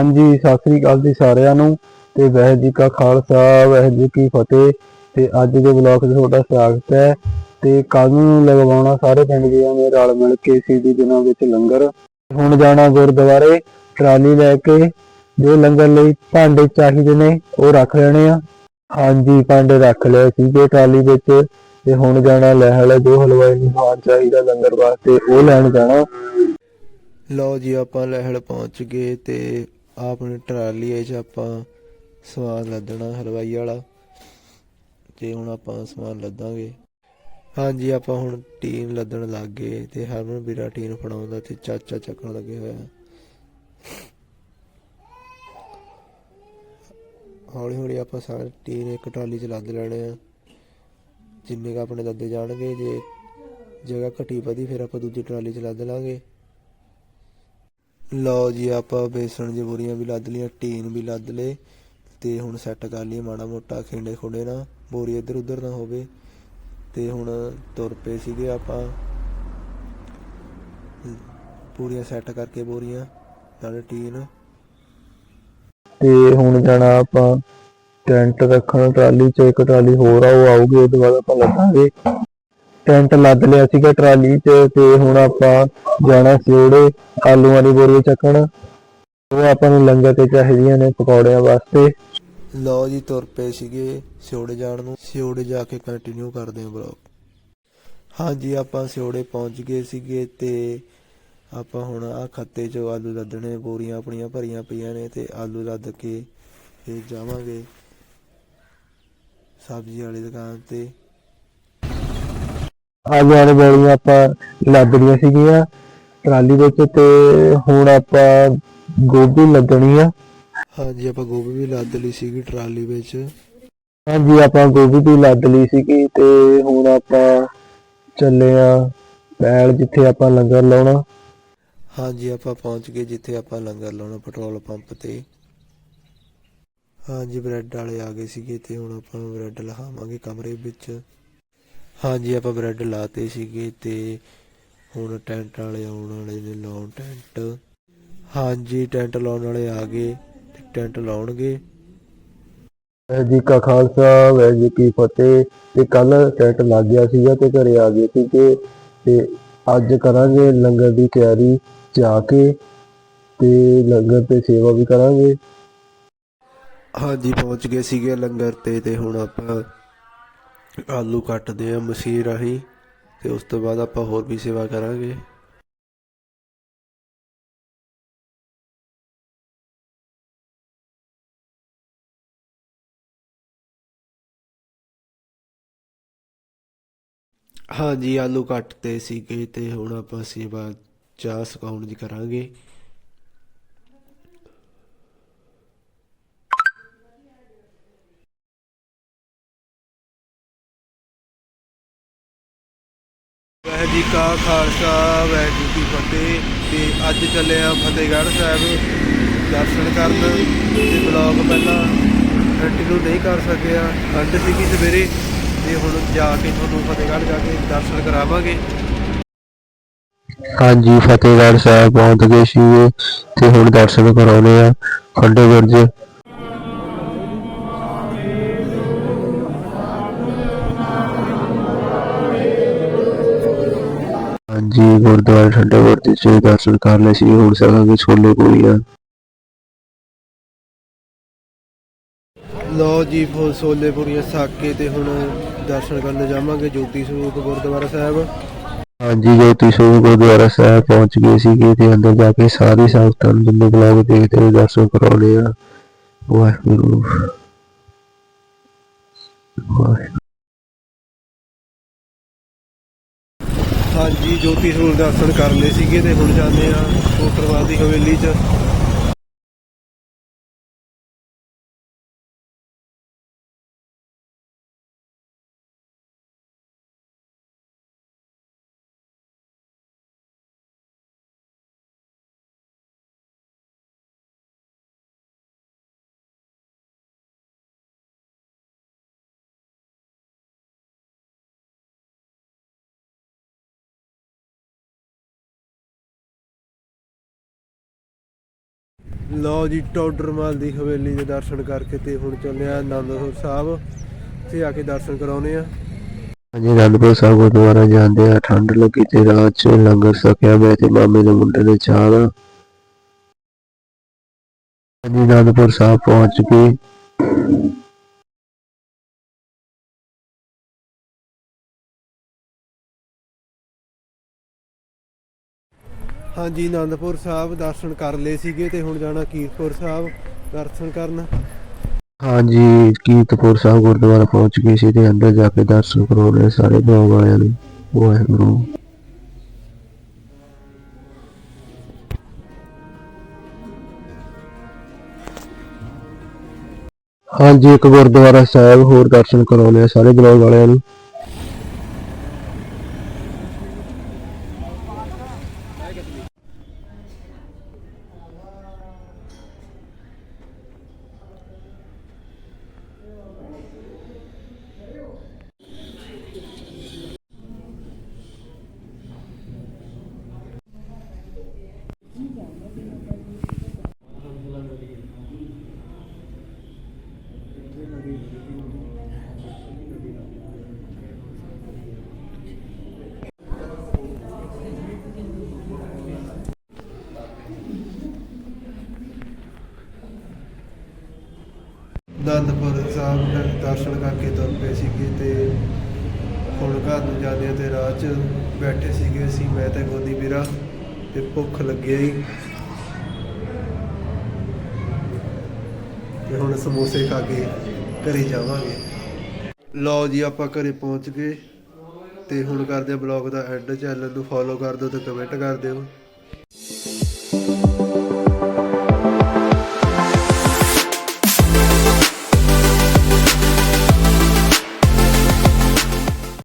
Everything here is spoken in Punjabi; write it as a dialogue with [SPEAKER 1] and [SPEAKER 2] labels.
[SPEAKER 1] ਹਾਂਜੀ, ਸਤਿ ਸ੍ਰੀ ਅਕਾਲ ਜੀ ਸਾਰਿਆਂ ਨੂੰ ਤੇ ਵਾਹਿਗੁਰੂ ਜੀ ਕਾ ਖਾਲਸਾ, ਵਾਹਿਗੁਰੂ ਜੀ ਕੀ ਫਤਿਹ ਤੇ ਅੱਜ ਦੇ ਬਲੌਗ 'ਚ ਤੁਹਾਡਾ ਸਵਾਗਤ ਹੈ ਤੇ ਕੱਲ ਨੂੰ ਲਗਵਾਉਣਾ ਸਾਰੇ ਪਿੰਡ ਦੇ ਨੇ ਰਲ ਮਿਲ ਕੇ ਸੀਦੀ ਦਿਨਾਂ ਵਿੱਚ ਲੰਗਰ। ਹੁਣ ਜਾਣਾ ਗੁਰਦੁਆਰੇ, ਟਰਾਲੀ ਲੈ ਕੇ, ਜੋ ਲੰਗਰ ਲਈ ਭਾਂਡੇ ਚਾਹੀਦੇ ਨੇ ਉਹ ਰੱਖ ਲੈਣੇ ਆ। ਹਾਂਜੀ, ਭਾਂਡੇ ਰੱਖ ਲਏ ਸੀਗੇ ਟਰਾਲੀ ਵਿੱਚ ਤੇ ਹੁਣ ਜਾਣਾ ਲਹਿਲ, ਜੋ ਹਲਵਾਈ ਨੂੰ ਸਮਾਨ ਚਾਹੀਦਾ ਲੰਗਰ ਵਾਸਤੇ, ਉਹ ਲੈਣ ਜਾਣਾ।
[SPEAKER 2] ਲਓ ਜੀ, ਆਪਾਂ ਲਹਿਲ ਪਹੁੰਚ ਗਏ ਤੇ ਆਪਣੇ ਟਰਾਲੀ 'ਚ ਆਪਾਂ ਸਮਾਨ ਲੱਦਣਾ, ਹਲਵਾਈ ਵਾਲਾ। ਤੇ ਹੁਣ ਆਪਾਂ ਸਮਾਨ ਲੱਦਾਂਗੇ। ਹਾਂਜੀ, ਆਪਾਂ ਹੁਣ ਟੀਨ ਲੱਦਣ ਲੱਗ ਗਏ ਤੇ ਹਰਮਨ ਵੀਰਾ ਟੀਨ ਫੜਾਉਂਦਾ ਤੇ ਚਾਚਾ ਚੱਕਣ ਲੱਗੇ ਹੋਇਆ। ਹੌਲੀ ਹੌਲੀ ਆਪਾਂ ਸਾਰੇ ਟੀਨ ਇੱਕ ਟਰਾਲੀ 'ਚ ਲੱਦ ਲੈਣੇ ਆ। ਜਿੰਨੇ ਕ ਆਪਣੇ ਲੱਦੇ ਜਾਣਗੇ, ਜੇ ਜਗ੍ਹਾ ਘਟੀ ਵਧੀ, ਫਿਰ ਆਪਾਂ ਦੂਜੀ ਟਰਾਲੀ 'ਚ ਲੱਦ ਲਾਂਗੇ। ਲਓ ਜੀ, ਆਪਾਂ ਬੇਸਣ ਦੀ ਬੋਰੀਆਂ ਵੀ ਲੱਦ ਲਈਆਂ, ਟੀਨ ਵੀ ਲੱਦ ਲਏ ਤੇ ਹੁਣ ਸੈੱਟ ਕਰ ਲਈਏ ਮਾੜਾ ਮੋਟਾ ਖਿੰਡੇ ਖੁੰਡੇ ਨਾ ਬੋਰੀ ਇੱਧਰ ਉੱਧਰ ਨਾ ਹੋਵੇ ਤੇ ਹੁਣ ਤੁਰ ਪਏ ਸੀਗੇ ਆਪਾਂ। ਪੂਰੀਆਂ ਸੈੱਟ ਕਰਕੇ ਬੋਰੀਆਂ, ਨਾਲ ਟੀਨ।
[SPEAKER 1] ਤੇ ਹੁਣ ਜਾਣਾ ਆਪਾਂ ਟੈਂਟ ਰੱਖਣ, ਟਰਾਲੀ 'ਚ ਇੱਕ ਟਰਾਲੀ ਹੋਰ ਆ ਉਹ ਆਊਗੀ, ਉਹਦੇ ਬਾਅਦ ਆਪਾਂ ਲੱਦਾਂਗੇ ਟੈਂਟ ਲੱਦ ਲਿਆ ਸੀਗਾ ਟਰਾਲੀ 'ਚ ਤੇ ਹੁਣ ਆਪਾਂ ਜਾਣਾ ਸਿਉੜੇ ਆਲੂਆਂ ਦੀ ਬੋਰੀ ਚੱਕਣ। ਉਹ ਆਪਾਂ ਨੂੰ ਲੰਗਰ ਤੇ ਚਾਹੀਦੀਆਂ ਨੇ ਪਕੌੜਿਆਂ ਵਾਸਤੇ।
[SPEAKER 2] ਲਓ ਜੀ, ਤੁਰ ਪਏ ਸੀਗੇ ਸਿਉੜੇ ਜਾਣ ਨੂੰ। ਸਿਉੜੇ ਜਾ ਕੇ ਕੰਟੀਨਿਊ ਕਰਦੇ ਹਾਂ ਬਲੌਗ ਹਾਂਜੀ, ਆਪਾਂ ਸਿਉੜੇ ਪਹੁੰਚ ਗਏ ਸੀਗੇ ਤੇ ਆਪਾਂ ਹੁਣ ਆ ਖੱਤੇ 'ਚ ਆਲੂ ਲੱਦਣੇ, ਬੋਰੀਆਂ ਆਪਣੀਆਂ ਭਰੀਆਂ ਪਈਆਂ ਨੇ ਤੇ ਆਲੂ ਲੱਦ ਕੇ ਫਿਰ ਜਾਵਾਂਗੇ ਸਬਜ਼ੀ ਵਾਲੀ ਦੁਕਾਨ ਤੇ।
[SPEAKER 1] ਦੀ ਬੋਰੀਆਂ ਆਪਾਂ ਲਈਆਂ ਸੀਗੀਆਂ। ਟਰਾਲੀ ਵਿੱਚ ਤੇ ਹੁਣ ਆਪਾਂ ਗੋਭੀ ਲੱਦਣੀ ਆ।
[SPEAKER 2] ਹਾਂਜੀ ਆਪਾਂ ਗੋਭੀ ਵੀ ਲੱਦ ਲਈ ਸੀਗੀ ਟਰਾਲੀ ਵਿੱਚ।
[SPEAKER 1] ਹਾਂਜੀ ਆਪਾਂ ਗੋਭੀ ਵੀ ਲੱਦ ਲਈ ਸੀਗੀ ਤੇ ਹੁਣ ਆਪਾਂ ਚੱਲੇ ਆ ਬੈਲ ਜਿੱਥੇ ਆਪਾਂ ਲੰਗਰ ਲਾਉਣਾ।
[SPEAKER 2] ਹਾਂਜੀ ਆਪਾਂ ਪਹੁੰਚ ਗਏ ਜਿੱਥੇ ਆਪਾਂ ਲੰਗਰ ਲਾਉਣਾ ਪੈਟਰੋਲ ਪੰਪ ਤੇ। ਹਾਂਜੀ ਬ੍ਰੈਡ ਵਾਲੇ ਆ ਗਏ ਸੀਗੇ ਤੇ ਹੁਣ ਆਪਾਂ ਬ੍ਰੈਡ ਲਹਾਵਾਂਗੇ ਕਮਰੇ ਵਿੱਚ। ਹਾਂਜੀ ਆਪਾਂ ਬ੍ਰੈਡ ਲਾਤੇ ਸੀਗੇ ਤੇ ਹੁਣ ਟੈਂਟ ਵਾਲੇ ਆਉਣ ਵਾਲੇ ਨੇ ਲਾਉਣ ਟੈਂਟ। ਹਾਂਜੀ ਟੈਂਟ ਲਾਉਣ ਵਾਲੇ ਆ ਗਏ ਤੇ ਟੈਂਟ ਲਾਉਣਗੇ।
[SPEAKER 1] ਜੀ ਕਾ ਖਾਲਸਾ ਵਾਹਿਗੁਰੂ ਜੀ ਕੀ ਫਤਿਹ। ਤੇ ਕੱਲ ਟੈਂਟ ਲੱਗ ਗਿਆ ਸੀਗਾ ਤੇ ਘਰੇ ਆ ਗਏ ਸੀਗੇ ਤੇ ਅੱਜ ਕਰਾਂਗੇ ਲੰਗਰ ਦੀ ਤਿਆਰੀ ਜਾ ਕੇ ਤੇ ਲੰਗਰ ਤੇ ਸੇਵਾ ਵੀ ਕਰਾਂਗੇ।
[SPEAKER 2] ਹਾਂਜੀ ਪਹੁੰਚ ਗਏ ਸੀਗੇ ਲੰਗਰ ਤੇ ਤੇ ਹੁਣ ਆਪਾਂ ਆਲੂ ਕੱਟਦੇ ਆ ਮਸ਼ੀਨ ਰਾਹੀਂ ਤੇ ਉਸ ਤੋਂ ਬਾਅਦ ਆਪਾਂ ਹੋਰ ਵੀ ਸੇਵਾ ਕਰਾਂਗੇ। ਹਾਂਜੀ, ਆਲੂ ਕੱਟਤੇ ਸੀਗੇ ਤੇ ਹੁਣ ਆਪਾਂ ਸੇਵਾ ਚਾਹ ਸਕਾਉਣ ਦੀ ਕਰਾਂਗੇ। ਵਾਹਿਗੁਰੂ ਜੀ ਕਾ ਖਾਲਸਾ, ਵਾਹਿਗੁਰੂ ਜੀ ਫਤਿਹ। ਤੇ ਅੱਜ ਚੱਲੇ ਆ ਫਤਿਹਗੜ੍ਹ ਸਾਹਿਬ ਦਰਸ਼ਨ ਕਰਨ। ਤੇ ਬਲੌਗ ਪਹਿਲਾਂ ਕੰਟੀਨਿਊ ਨਹੀਂ ਕਰ ਸਕਿਆ। ਠੰਡ ਸੀਗੀ ਸਵੇਰੇ। ਤੇ ਹੁਣ ਜਾ ਕੇ ਤੁਹਾਨੂੰ ਫਤਿਹਗੜ੍ਹ ਜਾ ਕੇ ਦਰਸ਼ਨ ਕਰਾਵਾਂਗੇ।
[SPEAKER 1] ਹਾਂਜੀ, ਫਤਿਹਗੜ੍ਹ ਸਾਹਿਬ ਪਹੁੰਚ ਗਏ ਸੀ। ਤੇ ਹੁਣ ਦਰਸ਼ਨ ਕਰਾਉਣੇ ਆ ਖੰਡੇ ਗੁਰਜ ਹਾਂਜੀ ਗੁਰਦੁਆਰੇ ਠੰਡੇ ਗੁਰਜ ਚ ਦਰਸ਼ਨ ਕਰ ਲਏ ਸੀ ਹੁਣ ਸਕਾਂਗੇ ਛੋਲੇ ਪੂਰੀਆਂ
[SPEAKER 2] ਲਓ ਜੀ ਫੁੱਲ ਸੋਲੇ ਪੂਰੀਆਂ ਛੱਕ ਕੇ ਤੇ ਹੁਣ ਦਰਸ਼ਨ ਕਰਨ ਜਾਵਾਂਗੇ ਜੋਤੀ ਸਰੂਪ ਗੁਰਦੁਆਰਾ ਸਾਹਿਬ।
[SPEAKER 1] ਹਾਂਜੀ ਜੋਤੀ ਸਰੂਪ ਗੁਰਦੁਆਰਾ ਸਾਹਿਬ ਪਹੁੰਚ ਗਏ ਸੀਗੇ ਤੇ ਅੰਦਰ ਜਾ ਕੇ ਸਾਰੀ ਸੰਗਤਾਂ ਨੂੰ ਜਿੰਨੇ ਬਲਾਗ ਦੇਖਦੇ ਨੇ ਦਰਸ਼ਨ ਕਰਾਉਣੇ ਆ। ਵਾਹਿਗੁਰੂ। ਵਾਹਿਗੁਰੂ।
[SPEAKER 2] ਹਾਂਜੀ ਜੋਤੀ ਸਰੂਪ ਦਰਸ਼ਨ ਕਰ ਸੀਗੇ ਤੇ ਹੁਣ ਜਾਂਦੇ ਆ ਕੋਟਰਵਾਲ ਦੀ ਹਵੇਲੀ 'ਚ। ਲਓ ਜੀ ਟੌਡਰਮਲ ਦੀ ਹਵੇਲੀ ਦੇ ਦਰਸ਼ਨ ਕਰਕੇ ਤੇ ਹੁਣ ਚੱਲੇ ਆ ਆਨੰਦਪੁਰ ਸਾਹਿਬ। ਤੇ ਆ ਕੇ ਦਰਸ਼ਨ ਕਰਾਉਨੇ ਆ
[SPEAKER 1] ਹਾਂਜੀ ਅਨੰਦਪੁਰ ਸਾਹਿਬ ਗੁਰਦੁਆਰਾ ਜਾਂਦੇ ਆ ਠੰਡ ਲੱਗੀ ਤੇ ਰਾਤ ਚ ਲੰਗਰ ਸਕਿਆ ਮੈਂ ਤੇ ਮਾਮੇ ਦੇ ਮੁੰਡੇ ਨੇ ਚਾਹ ਦਾ ਹਾਂਜੀ ਅਨੰਦਪੁਰ ਸਾਹਿਬ ਪਹੁੰਚ ਕੇ
[SPEAKER 2] ਹਾਂਜੀ ਆਨੰਦਪੁਰ ਸਾਹਿਬ ਦਰਸ਼ਨ ਕਰ ਲਏ ਸੀਗੇ ਤੇ ਹੁਣ ਜਾਣਾ ਕੀਰਤਪੁਰ ਸਾਹਿਬ ਦਰਸ਼ਨ ਕਰਨ।
[SPEAKER 1] ਹਾਂਜੀ, ਕੀਰਤਪੁਰ ਸਾਹਿਬ ਗੁਰਦੁਆਰਾ ਪਹੁੰਚ ਗਏ ਸੀ ਤੇ ਅੰਦਰ ਜਾ ਕੇ ਦਰਸ਼ਨ ਕਰਾਉਣੇ ਸਾਰੇ ਲੋਕ ਆਏ ਨੇ, ਵਾਹਿਗੁਰੂ। ਹਾਂਜੀ, ਇੱਕ ਗੁਰਦੁਆਰਾ ਸਾਹਿਬ ਹੋਰ ਦਰਸ਼ਨ ਕਰਾਉਣੇ ਆ ਸਾਰੇ ਬਲੌਗ ਵਾਲਿਆਂ ਨੂੰ।
[SPEAKER 2] ਆਨੰਦਪੁਰ ਸਾਹਿਬ ਦੇ ਦਰਸ਼ਨ ਕਰਕੇ ਤੁਰ ਪਏ ਸੀਗੇ ਤੇ ਹੁਣ ਘਰ ਨੂੰ ਜਾਂਦੇ ਤੇ ਰਾਹ 'ਚ ਬੈਠੇ ਸੀਗੇ ਅਸੀਂ, ਮੈਂ ਤੇ ਗੋਦੀ ਵੀਰਾ ਤੇ ਭੁੱਖ ਲੱਗੀ ਹੀ ਤੇ ਹੁਣ ਸਮੋਸੇ ਖਾ ਕੇ ਘਰੇ ਜਾਵਾਂਗੇ। ਲਓ ਜੀ, ਆਪਾਂ ਘਰੇ ਪਹੁੰਚ ਗਏ। ਤੇ ਹੁਣ ਕਰਦੇ ਆ ਬਲੌਗ ਦਾ ਐਂਡ ਚੈਨਲ ਨੂੰ ਫੋਲੋ ਕਰ ਦਿਓ ਤੇ ਕਮੈਂਟ ਕਰ ਦਿਓ।